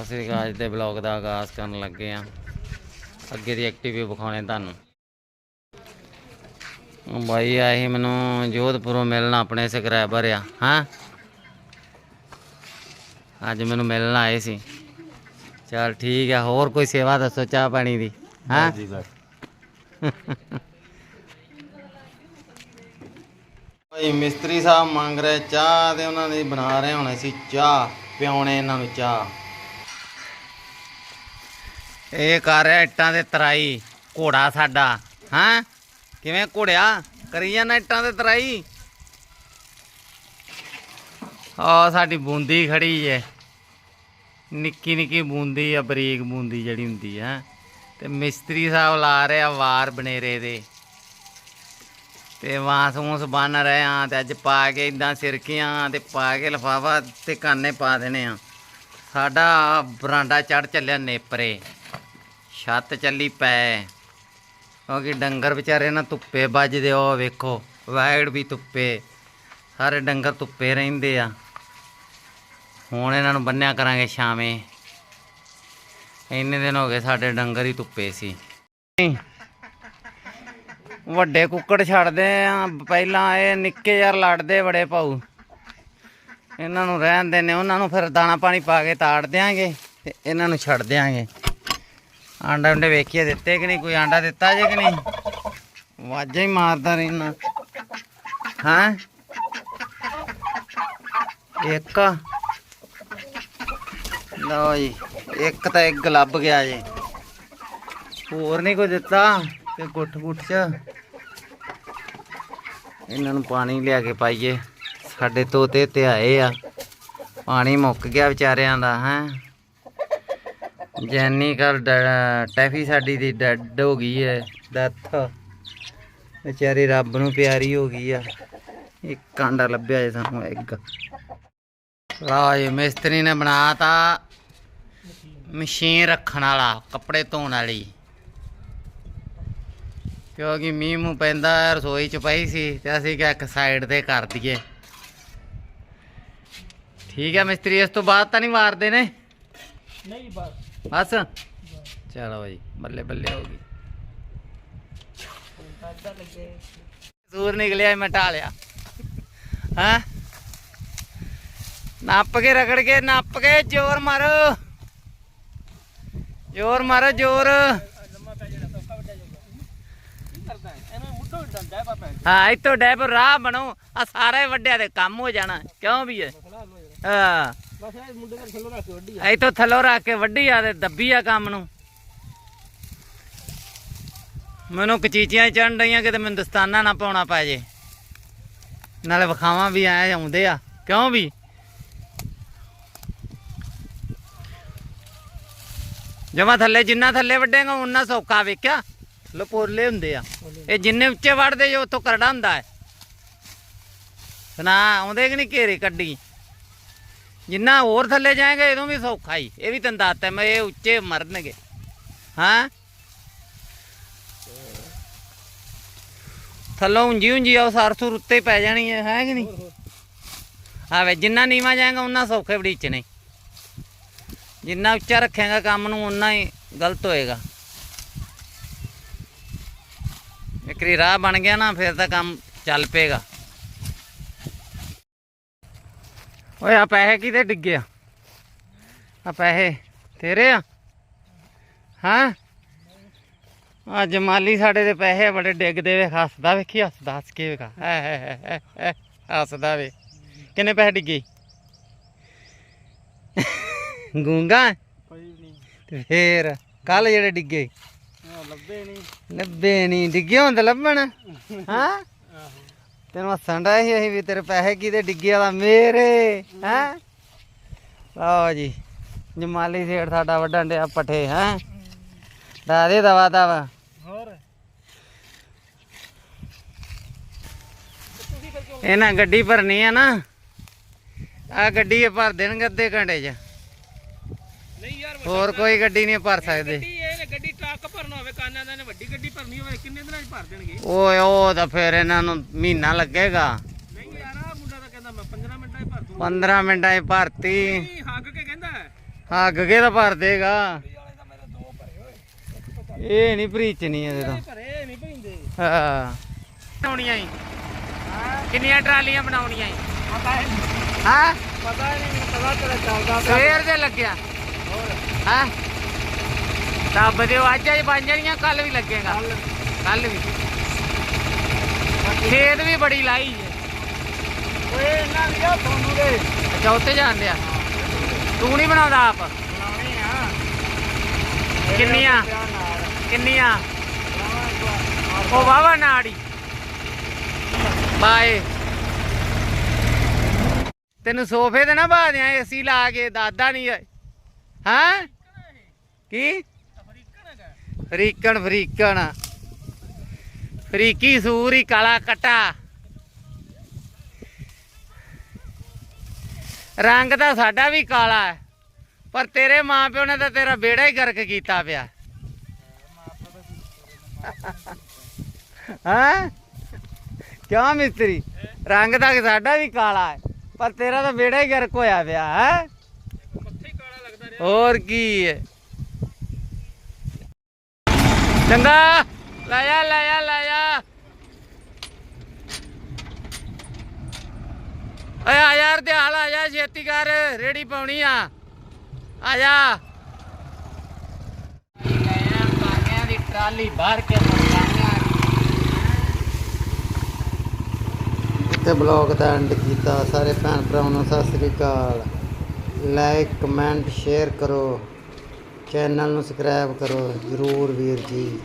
ਅਸੀਂ ਅੱਜ ਦੇ ਬਲੌਗ ਦਾ ਆਗਾਜ਼ ਕਰਨ ਲੱਗੇ ਆ ਅੱਗੇ ਦੀ ਐਕਟੀਵਿਟੀ ਵਿਖਾਉਣੇ ਤੁਹਾਨੂੰ। ਬਾਈ ਸੀ ਮੈਨੂੰ ਜੋਧਪੁਰੋਂ ਮਿਲਣ ਆਪਣੇ ਸਬਸਕ੍ਰਾਈਬਰ ਆ ਹਾਂ? ਅੱਜ ਮੈਨੂੰ ਮਿਲਣ ਆਏ ਸੀ। ਚਲ ਠੀਕ ਆ ਹੋਰ ਕੋਈ ਸੇਵਾ ਦੱਸੋ ਚਾਹ ਪਾਣੀ ਦੀ ਹਾਂ? ਜੀ ਭਾਈ ਮਿਸਤਰੀ ਸਾਹਿਬ ਮੰਗ ਰਹੇ ਚਾਹ ਤੇ ਉਹਨਾਂ ਦੀ ਬਣਾ ਰਹੇ ਹੁਣ ਅਸੀਂ ਚਾਹ ਪਿਆਉਣੇ ਇਹਨਾਂ ਨੂੰ ਚਾਹ। ਇਹ ਕਰ ਰਿਹਾ ਇੱਟਾਂ ਦੇ ਤਰਾਈ, ਘੋੜਾ ਸਾਡਾ, ਹਾਂ? ਕਿਵੇਂ ਘੋੜਿਆ? ਕਰੀ ਜਾਂਦਾ ਇੱਟਾਂ ਦੇ ਤਰਾਈ? ਆ ਸਾਡੀ ਬੂੰਦੀ ਖੜੀ ਏ ਨਿੱਕੀ ਨਿੱਕੀ ਬੂੰਦੀ ਆ, ਬਰੀਕ ਬੂੰਦੀ ਜਿਹੜੀ ਹੁੰਦੀ ਹੈ? ਤੇ ਮਿਸਤਰੀ ਸਾਹਿਬ ਲਾ ਰਿਹਾ ਵਾਰ ਬਨੇਰੇ ਦੇ। ਤੇ ਵਾਂਸ ਵੂਸ ਬੰਨ ਰਹੇ ਆ ਤੇ ਅੱਜ ਪਾ ਕੇ ਇਦਾਂ ਸਿਰਕੀਆਂ ਤੇ ਪਾ ਕੇ ਲਫਾਫਾ ਤੇ ਕਾਨੇ ਪਾ ਦੇਣੇ ਆ। ਸਾਡਾ ਬਰਾਂਡਾ ਚੜ ਚੱਲਿਆ ਨੇਪਰੇ। ਛੱਤ ਚੱਲੀ ਪੈ। ਕਿਉਂਕਿ ਡੰਗਰ ਵਿਚਾਰੇ ਨਾ ਧੁੱਪੇ ਵੱਜਦੇ, ਉਹ ਵੇਖੋ, ਵਾਈਡ ਵੀ ਧੁੱਪੇ। ਸਾਰੇ ਡੰਗਰ ਧੁੱਪੇ ਰਹਿੰਦੇ ਆ। ਹੁਣ ਇਹਨਾਂ ਨੂੰ ਬੰਨਿਆ ਕਰਾਂਗੇ ਸ਼ਾਮੇ ਇੰਨੇ ਦਿਨ ਹੋ ਗਏ ਸਾਡੇ ਡੰਗਰ ਹੀ ਧੁੱਪੇ ਸੀ। ਵੱਡੇ ਕੁੱਕੜ ਛੱਡਦੇ ਆ। ਪਹਿਲਾਂ ਇਹ ਨਿੱਕੇ ਯਾਰ ਲੜਦੇ ਬੜੇ ਭਾਊ। ਇਹਨਾਂ ਨੂੰ ਰਹਿਣ ਦਿੰਦੇ ਉਹਨਾਂ ਨੂੰ ਫਿਰ ਦਾਣਾ ਪਾਣੀ ਪਾ ਕੇ ਤਾੜ ਦਿਆਂਗੇ ਤੇ ਇਹਨਾਂ ਨੂੰ ਛੱਡ ਦਿਆਂਗੇ। ਆਂਡਾ ਉਂਡੇ ਵੇਖੀਏ ਦਿੱਤੇ ਕਿ ਨਹੀਂ? ਕੋਈ ਆਂਡਾ ਦਿੱਤਾ ਜੇ ਕਿ ਨਹੀਂ? ਵਾਜਾਂ ਹੀ ਮਾਰਦਾ ਰਹਿਣਾ। ਹਾਂ? ਇੱਕ। ਲਓ ਜੀ, ਇੱਕ ਤਾਂ ਇੱਕ ਲੱਭ ਗਿਆ ਜੇ। ਹੋਰ ਨਹੀਂ ਕੋਈ ਦਿੱਤਾ? ਤੇ ਗੁੱਠ ਗੁੱਠ ਚ। ਇਹਨਾਂ ਨੂੰ ਪਾਣੀ ਲਿਆ ਕੇ ਪਾਈਏ। ਸਾਡੇ ਤੋਤੇ ਤੇ ਆਏ ਆ। ਪਾਣੀ ਮੁੱਕ ਗਿਆ ਵਿਚਾਰਿਆਂ ਦਾ, ਹੈ? ਜੈਨੀ ਕੱਲ ਟੈਫੀ ਸਾਡੀ ਦੀ ਡੈਡ ਹੋ ਗਈ ਹੈ ਡੈਥ ਵਿਚਾਰੀ ਰੱਬ ਨੂੰ ਪਿਆਰੀ ਹੋ ਗਈ ਆ। ਇੱਕ ਕਾਂਡਾ ਲੱਭਿਆ ਜੇ ਸਾਨੂੰ, ਇੱਕ। ਰਾਜ ਮਿਸਤਰੀ ਨੇ ਬਣਾਤਾ ਮਸ਼ੀਨ ਰੱਖਣ ਵਾਲਾ, ਕੱਪੜੇ ਧੋਣ ਵਾਲੀ। ਕਿਉਂਕਿ ਮੀਂਹ ਮੂੰਹ ਪੈਂਦਾ, ਰਸੋਈ ਚ ਪਈ ਸੀ, ਤੇ ਅਸੀਂ ਕਿਹਾ ਇੱਕ ਸਾਈਡ ਤੇ ਕਰ ਦਈਏ। ਠੀਕ ਹੈ ਮਿਸਤਰੀ, ਇਸ ਤੋਂ ਬਾਅਦ ਤਾਂ ਨਹੀਂ ਮਾਰਦੇ ਨੇ? ਨਹੀਂ, ਬਸ। ਬਸ। ਚਲੋ ਭਾਈ ਬੱਲੇ ਬੱਲੇ ਹੋ ਗਈ। ਸੂਰ ਨਿਕਲਿਆ, ਮੈਂ ਢਾਲਿਆ ਹਾਂ? ਨੱਪ ਕੇ ਰਗੜ ਕੇ, ਨੱਪ ਕੇ ਜ਼ੋਰ ਮਾਰੋ। ਜ਼ੋਰ ਮਾਰੋ, ਜ਼ੋਰ। ਹਾਂ, ਇੱਥੋਂ ਡੈਬ ਰਾਹ ਬਣੋ। ਆ ਸਾਰੇ ਵੱਡਿਆਂ ਦੇ ਕੰਮ ਹੋ ਜਾਣਾ, ਕਿਉਂ ਵੀ ਹੈ? ਹਾਂ। ਬਸ ਇਹ ਮੁੰਡੇ ਦਾ ਥੱਲੋਂ ਰੱਖ ਕੇ ਵੱਡੀ ਇੱਥੋਂ ਥੱਲੋਂ ਰੱਖ ਕੇ ਵੱਡੀ ਆ ਤੇ ਦੱਬੀ ਆ ਕੰਮ ਨੂੰ। ਮੈਨੂੰ ਕਚੀਚੀਆਂ ਚੜਨ ਡਈਆਂ ਕਿਤੇ ਮੈਨੂੰ ਦਸਤਾਨਾ ਨਾ ਪਾਉਣਾ ਪੈ ਜੇ। ਨਾਲੇ ਵਿਖਾਵਾਂ ਵੀ ਐ ਆਉਂਦੇ ਆ। ਕਿਉਂ ਵੀ? ਜਮਾ ਥੱਲੇ ਜਿੰਨਾ ਥੱਲੇ ਵੱਡੇਗਾ ਉਨਾ ਸੌਖਾ ਵੇਖਿਆ। ਲਪੋਲੇ ਹੁੰਦੇ ਆ। ਇਹ ਜਿੰਨੇ ਉੱਚੇ ਵੜਦੇ ਜੋ ਉੱਥੋਂ ਕਰੜਾ ਹੁੰਦਾ ਹੈ। ਨਾ ਆਉਂਦੇ ਕਿ ਨਹੀਂ ਘੇਰੇ ਕੱਢੀ? ਜਿੰਨਾ ਹੋਰ ਥੱਲੇ ਜਾਏਗਾ, ਇਹਦੋਂ ਵੀ ਸੌਖਾ ਹੀ। ਇਹ ਵੀ ਤੈਨੂੰ ਦੱਸਤਾ, ਮੈਂ ਇਹ ਉੱਚੇ ਮਰਨਗੇ। ਹਾਂ? ਥੱਲੋਂ ਉਂਜੀ ਉਂਜੀ ਆ ਸਰਸੁਰ ਉੱਤੇ ਪੈ ਜਾਣੀ ਹੈ ਹੈ ਕਿ ਨਹੀਂ? ਆਵੇ ਜਿੰਨਾ ਨੀਵਾ ਜਾਏਗਾ ਉਨਾ ਸੌਖੇ ਵੜੀਚ ਨੇ। ਜਿੰਨਾ ਉੱਚਾ ਰੱਖੇਗਾ ਕੰਮ ਨੂੰ ਉਨਾ ਹੀ ਗਲਤ ਹੋਏਗਾ। ਇਕਰੀ ਰਾਹ ਬਣ ਗਿਆ ਨਾ, ਫਿਰ ਤਾਂ ਕੰਮ ਚੱਲ ਪਏਗਾ। ਓਏ ਆ ਪੈਸੇ ਕਿਤੇ ਡਿੱਗੇ ਆ? ਆ ਪੈਸੇ ਤੇਰੇ ਆ? ਹਾਂ? ਆ ਜਮਾਲੀ ਸਾਡੇ ਦੇ ਪੈਸੇ ਬੜੇ ਡਿੱਗਦੇ ਵੇ ਹੱਸਦਾ ਵੇਖੀ ਹੱਸਦਾ ਹੱਸ ਕੇ ਵੇਖਾ। ਹੱਸਦਾ ਵੇ। ਕਿੰਨੇ ਪੈਸੇ ਡਿੱਗੇ? ਗੂੰਗਾ? ਕੋਈ ਨਹੀਂ ਤੇ ਫੇਰ ਕੱਲ ਜਿਹੜੇ ਡਿੱਗੇ? ਲੱਭੇ ਨਹੀਂ ਲੱਭੇ ਨਹੀਂ ਡਿੱਗੇ ਹੁੰਦੇ ਲੱਭਣ? ਹਾਂ? ਤੈਨੂੰ ਹੱਸਣ ਦਾ ਸੀ ਅਸੀਂ ਵੀ ਤੇਰੇ ਪੈਸੇ ਕਿਤੇ ਡਿੱਗੇ ਵਾਲਾ ਮੇਰੇ ਹੈ? ਲਓ ਜੀ ਜਮਾਲੀ ਸੇਠ ਸਾਡਾ ਵੱਡਣ ਡਿਆ ਪੱਠੇ ਹੈ? ਦਾ ਦੇ ਦਵਾ ਦਵਾ। ਹੋਰ? ਇਹਨਾਂ ਗੱਡੀ ਭਰਨੀ ਆ ਨਾ ਆ ਗੱਡੀ ਇਹ ਭਰ ਦੇਣਗੇ ਅੱਧੇ ਘੰਟੇ 'ਚ। ਨਹੀਂ ਯਾਰ ਹੋਰ ਕੋਈ ਗੱਡੀ ਨਹੀਂ ਭਰ ਸਕਦੇ ਗੱਡੀ ਇਹ ਗੱਡੀ ਟਰੱਕ ਭਰਨਾ ਹੋਵੇ ਕਾਨਾਂ ਦਾ ਨੇ ਵੱਡੀ ਗੱਡੀ ਭਰਨੀ ਹੋਵੇ ਕਿੰਨੇ ਦਿਨਾਂ 'ਚ ਭਰ ਦੇਣਗੇ? ਓਏ ਉਹ ਤਾਂ ਫੇਰ ਇਹਨਾਂ ਨੂੰ ਮਹੀਨਾ ਲੱਗੇਗਾ। ਨਹੀਂ ਯਾਰ ਆ ਮੁੰਡਾ ਤਾਂ ਕਹਿੰਦਾ ਮੈਂ 15 ਮਿੰਟਾਂ 'ਚ ਭਰ ਦੂੰ 15 ਮਿੰਟਾਂ 'ਚ ਭਰਤੀ। ਨਹੀਂ ਹੱਗ ਕੇ ਕਹਿੰਦਾ ਹੈ। ਹਾਂ ਗੱਗੇ ਦਾ ਭਰ ਦੇਗਾ। ਵਾਲੇ ਤਾਂ ਭਰੇ ਹੋਏ। ਇਹ ਨਹੀਂ ਭਰੀਚਣੀ ਇਹਦੇ ਤੋਂ। ਭਰੇ ਨਹੀਂ ਪੈਂਦੇ। ਹਾਂ। ਬਣਾਉਣੀਆਂ ਹੀ ਹਾਂ ਕਿੰਨੀਆਂ ਟਰਾਲੀਆਂ ਬਣਾਉਣੀਆਂ ਹੀ ਪਤਾ ਹੈ ਹਾਂ? ਪਤਾ ਨਹੀਂ ਮੈਨੂੰ ਪਤਾ ਤੇਰਾ ਚੱਲਦਾ ਸਵੇਰ ਦੇ ਲੱਗਿਆ। ਹੋਰ। ਹਾਂ। ਰੱਬ ਦੇ ਅੱਜ ਅੱਜ ਬਣ ਜਾਣੀਆਂ ਕੱਲ ਵੀ ਲੱਗੇਗਾ। ਕੱਲ ਵੀ। ਖੇਤ ਵੀ ਬੜੀ ਲਾਈ ਹੈ। ਓਏ ਇਹਨਾਂ ਦੀ ਆ ਤੁਹਾਨੂੰ ਦੇ। ਅੱਛਾ ਉੱਤੇ ਜਾਂਦੇ ਆ ਤੂੰ ਨਹੀਂ ਬਣਾਉਂਦਾ ਆਪ? ਬਣਾਉਣੀ ਆ। ਕਿੰਨੀਆਂ? ਕਿੰਨੀਆਂ? ਉਹ ਵਾਵਾ ਨਾੜੀ ਬਾਏ। ਤੈਨੂੰ ਸੋਫੇ ਤੇ ਨਾ ਬਾ ਦਿਆਂ ਏਸੀ ਲਾ ਕੇ ਦਾਦਾ ਨਹੀਂ ਹੈ ਹਾਂ? ਕੀ? ਫਰੀਕਣ ਫਰੀਕਣ। ਫਰੀਕੀ ਸੂਰੀ ਕਾਲਾ ਕਟਾ। ਰੰਗ ਤਾਂ ਸਾਡਾ ਵੀ ਕਾਲਾ ਹੈ ਪਰ ਤੇਰੇ ਮਾਂ ਪਿਓ ਨੇ ਤਾਂ ਤੇਰਾ ਬੇੜਾ ਹੀ ਗਰਕ ਕੀਤਾ ਪਿਆ। ਹਾਂ? ਕਿਉਂ ਮਿਸਤਰੀ? ਰੰਗ ਤਾਂ ਸਾਡਾ ਵੀ ਕਾਲਾ ਹੈ ਪਰ ਤੇਰਾ ਤਾਂ ਬੇੜਾ ਹੀ ਗਰਕ ਹੋਇਆ ਪਿਆ ਹੈ ਹੀ? ਹੋਰ ਕੀ ਹੈ? ਚੰਗਾ। ਲੈ ਜਾ ਲੈ ਜਾ ਲੈ ਜਾ ਓਏ ਆ ਯਾਰ ਦੇ ਹਾਲ ਆ ਜਾ, ਛੇਤੀ ਕਰ, ਰੇੜੀ ਪਾਉਣੀ ਆ। ਆ ਜਾ। ਕਾਂਗਿਆਂ ਦੀ ਟਰਾਲੀ ਭਰ ਕੇ ਮੰਗਾਈਆਂ ਬਲੌਗ ਦਾ ਐਂਡ ਕੀਤਾ, ਸਾਰੇ ਭੈਣ ਭਰਾਵਾਂ ਨੂੰ ਸਤਿ ਸ੍ਰੀ ਅਕਾਲ। ਲਾਈਕ ਕਮੈਂਟ ਸ਼ੇਅਰ ਕਰੋ। ਚੈਨਲ ਨੂੰ ਸਬਸਕ੍ਰਾਈਬ ਕਰੋ, ਜਰੂਰ ਵੀਰ ਜੀ।